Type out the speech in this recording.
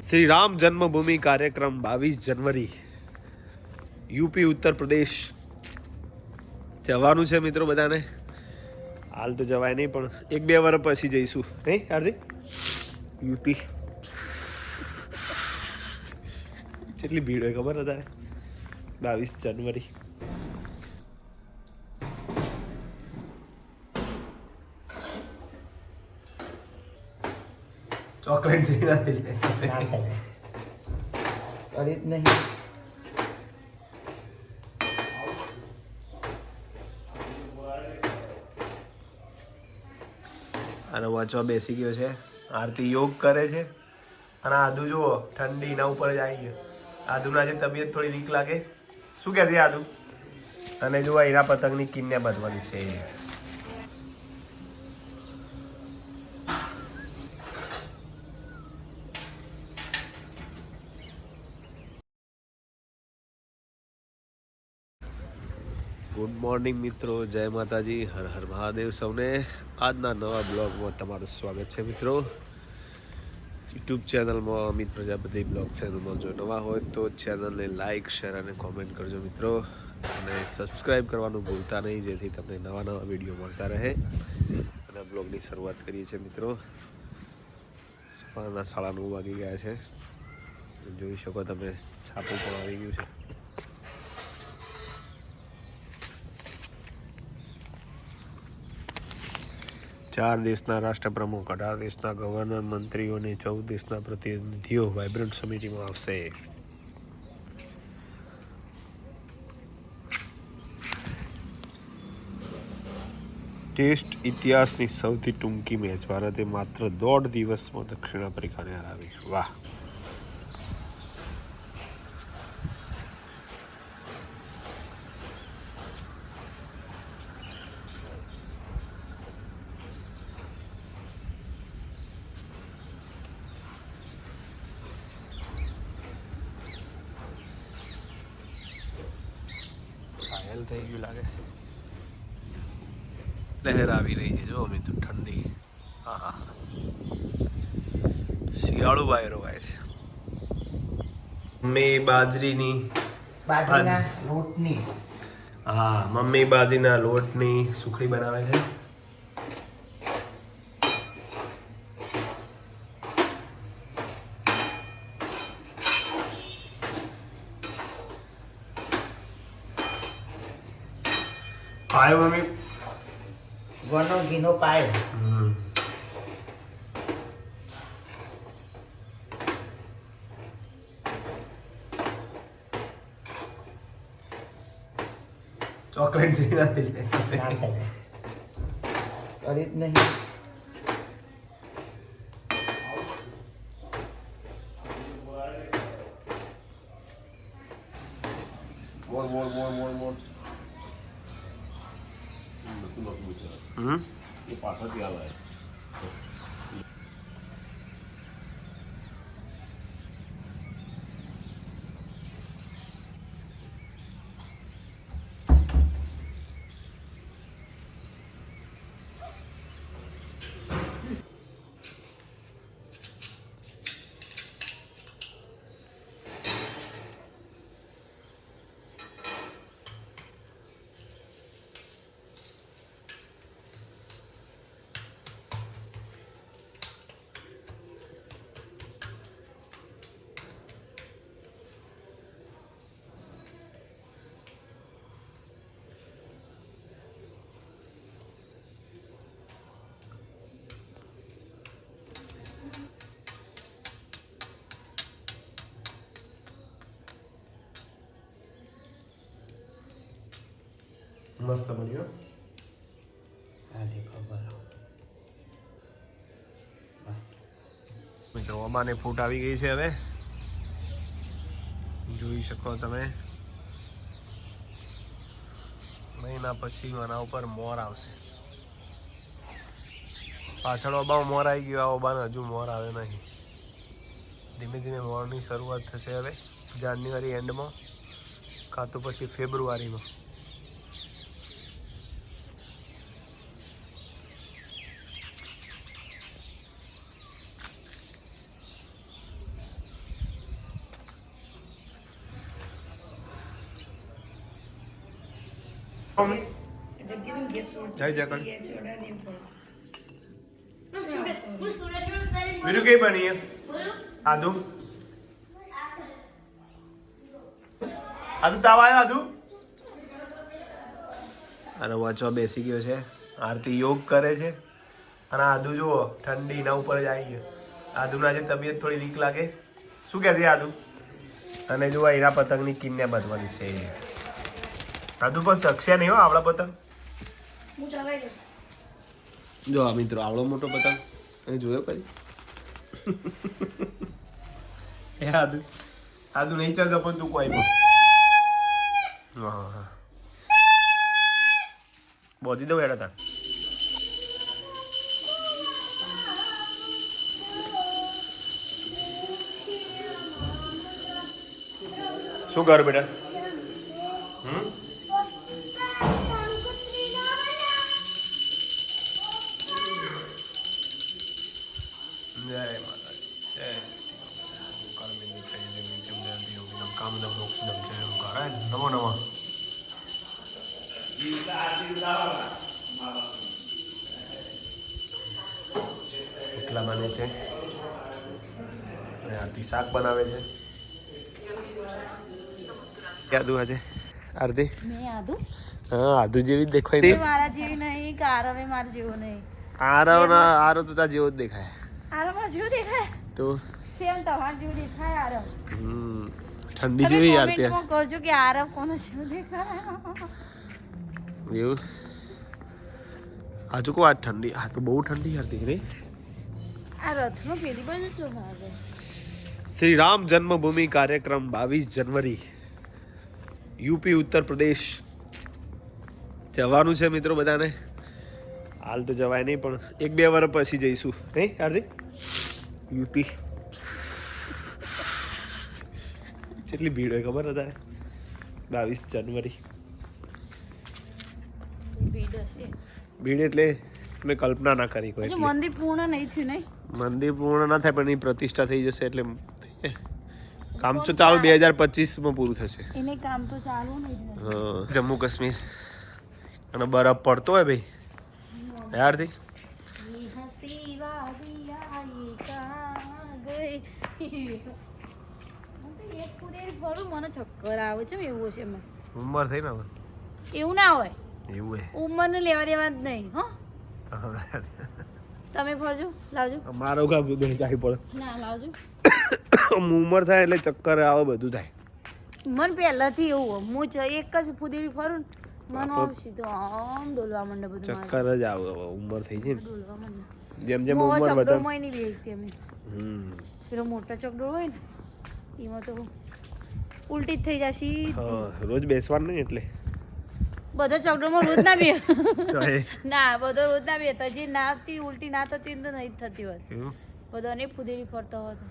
શ્રી રામ જન્મભૂમિ કાર્યક્રમ બાવીસ જનવરી યુપી, ઉત્તર પ્રદેશ. જવાનું છે મિત્રો બધાને? હાલ તો જવાય નહીં, પણ એક બે વર્ષ પછી જઈશું. નહીં હાર્દિક? યુપી. કેટલી ભીડ હોય ખબર હતા બાવીસ જાન્યુઆરી. ચોકલેટ જેવી ના થઈ જાય ના કરી જ નહીં. અને વાંચવા બેસી ગયો છે. આરતી યોગ કરે છે. અને આદુ જુઓ ઠંડી ના ઉપર જ આવી ગયો. આદુના જે તબિયત થોડી વીક લાગે. શું કહેતી આદુ? અને જુઓ એના પતંગની કિન્યા બાંધવાની છે. ગુડ મોર્નિંગ મિત્રો. જય માતાજી. હર હર મહાદેવ સૌને. આજના નવા બ્લોગમાં તમારું સ્વાગત છે, મિત્રો. યુટ્યુબ ચેનલમાં અમિત પ્રજાપતિ બ્લોગ ચેનલમાં જો નવા હોય તો ચેનલને લાઇક શેર અને કોમેન્ટ કરજો, મિત્રો. અને સબસ્ક્રાઈબ કરવાનું ભૂલતા નહીં, જેથી તમને નવા નવા વીડિયો મળતા રહે. અને બ્લોગની શરૂઆત કરીએ છીએ, મિત્રો. સવારના સાડા નવ વાગી ગયા છે. જોઈ શકો તમે, છાપું પણ આવી ગયું છે. ચાર દેશના રાષ્ટ્રપ્રમુખ, અઢાર દેશના ગવર્નર મંત્રીઓ અને ચૌદ દેશના પ્રતિનિધિઓ વાઇબ્રન્ટ સમિતિમાં આવશે. ટેસ્ટ ઇતિહાસની સૌથી ટૂંકી મેચ. ભારતે માત્ર દોઢ દિવસમાં દક્ષિણ આફ્રિકાને હરાવી. વાહ! ઘાયલ થઈ ગયું લાગે લહેર આવી રહી છે જો મિત્રો ઠંડી હા હા શિયાળો વાયરો વાય છે મમ્મી બાજરીની બાજરીના લોટની હા મમ્મી બાજરીના લોટની સુખડી બનાવે છે પાયો મમ્મી? ગોળનો ઘીનો પાયો. ચોકલેટ જેવી ના થઈ જાય. કરી જ નહીં. One, one, one, one, one. વિચાર હમ? એ પાછળથી આવે. મસ્ત બન્યો હા દેખો મિત્રો અમાને ફૂટ આવી ગઈ છે હવે. જોઈ શકો તમે. મહિના પછી આના ઉપર મોર આવશે. પાછળ અબાઉ મોર આવી ગયો આ ઓબાને હજુ મોર આવે નહીં. ધીમે ધીમે મોરની શરૂઆત થશે હવે જાન્યુઆરી એન્ડમાં કાં તો પછી ફેબ્રુઆરીમાં. જય જય કર બીજું કઈ બની આદુ? આદુ તાવ આવ્યો આદુ? અને વાંચવા બેસી ગયો છે. આરતી યોગ કરે છે. અને આદુ જુઓ ઠંડી એના ઉપર જ આવી ગયો. આદુના આજે તબિયત થોડી વીક લાગે. શું કહેતી આદુ? અને જુઓ એના પતંગની કિન્યા બાંધવાની છે. આદુ પણ ચકશે નહીં હો આવડા પતંગ. જો આ મિત્રો આવડો મોટો પતંગ. એ જોયો કરી એ આદુ આદુ નહીં ચગે પણ તું કોઈ પણ. હા હા બોધી દઉં એડા તાર. શું કર બેટા? હમ? છે. અને આરતી શાક બનાવે છે. યાદુ આજે? આરતી? હા આદુ જેવી જ દેખાય મારા જેવી નહીં કારવે માર જેવો નહીં. આરવ ના આરવ તો જેવો જ દેખાય. આરવ માર જેવું દેખાય? તો? સેમ તમાર જેવું દેખાય આરવ. હમ ઠંડી જેવી આરતી કોમેન્ટમાં કરજો કે આરવ કોનો જેવું દેખાય. એવું? આજુ કો આ ઠંડી આ તો બહુ ઠંડી હતી નહીં આ બાજુ શ્રી રામ જન્મભૂમિ કાર્યક્રમ બાવીસ જનવરી યુપી ઉત્તર પ્રદેશ. જવાનું છે મિત્રો બધાને? હાલ તો જવાય નહીં પણ એક બે વર્ષ પછી જઈશું. નહીં હાર્દિક? યુપી. કેટલી ભીડ હોય ખબર તારે? બાવીસ જાન્યુઆરી. ભીડ એટલે મેં કલ્પના ના કરી કોઈ મંદિર પૂર્ણ નહીં થયું નહીં? મંદિર પૂર્ણ ના થાય પણ એની પ્રતિષ્ઠા થઈ જશે એટલે કામ તો ચાલુ બે હજાર પચીસમાં પૂરું થશે. એને કામ તો ચાલુ નહીં જમ્મુ કાશ્મીર. અને બરફ પડતો હોય ભાઈ. યારથી. ઉંમર થઈ ને એવું ના હોય? એવું ઉંમર ને લેવા દેવા જ નહીં હો. તમે ફરજો લાવજો. મારો કા બધું ચાહી પડે ના લાવજો. ઉંમર થાય એટલે ચક્કર આવે બધું થાય. મન પહેલાથી એવું હું જ એક જ ફૂદેવી ફરું ને મન આ તો- આમ ડોલવા માંડે બધું ચક્કર જ આવે ઉંમર થઈ છે ને. ડોલવા માંડે. જેમ જેમ ઉંમર વધે. મોયની બેસતી અમે હમ. પેલો મોટો ચકડો હોય ને એમાં તો ઉલટી જ થઈ જશે સીધી. રોજ બેસવાનું નહીં એટલે. બધા ચોકડોમાં રોજ ના બે ના બધો રોજ ના બે જે ના આવતી ઉલટી ના થતી તો નહીં થતી હોય. બધો બધાને ફૂદેલી ફરતો હતો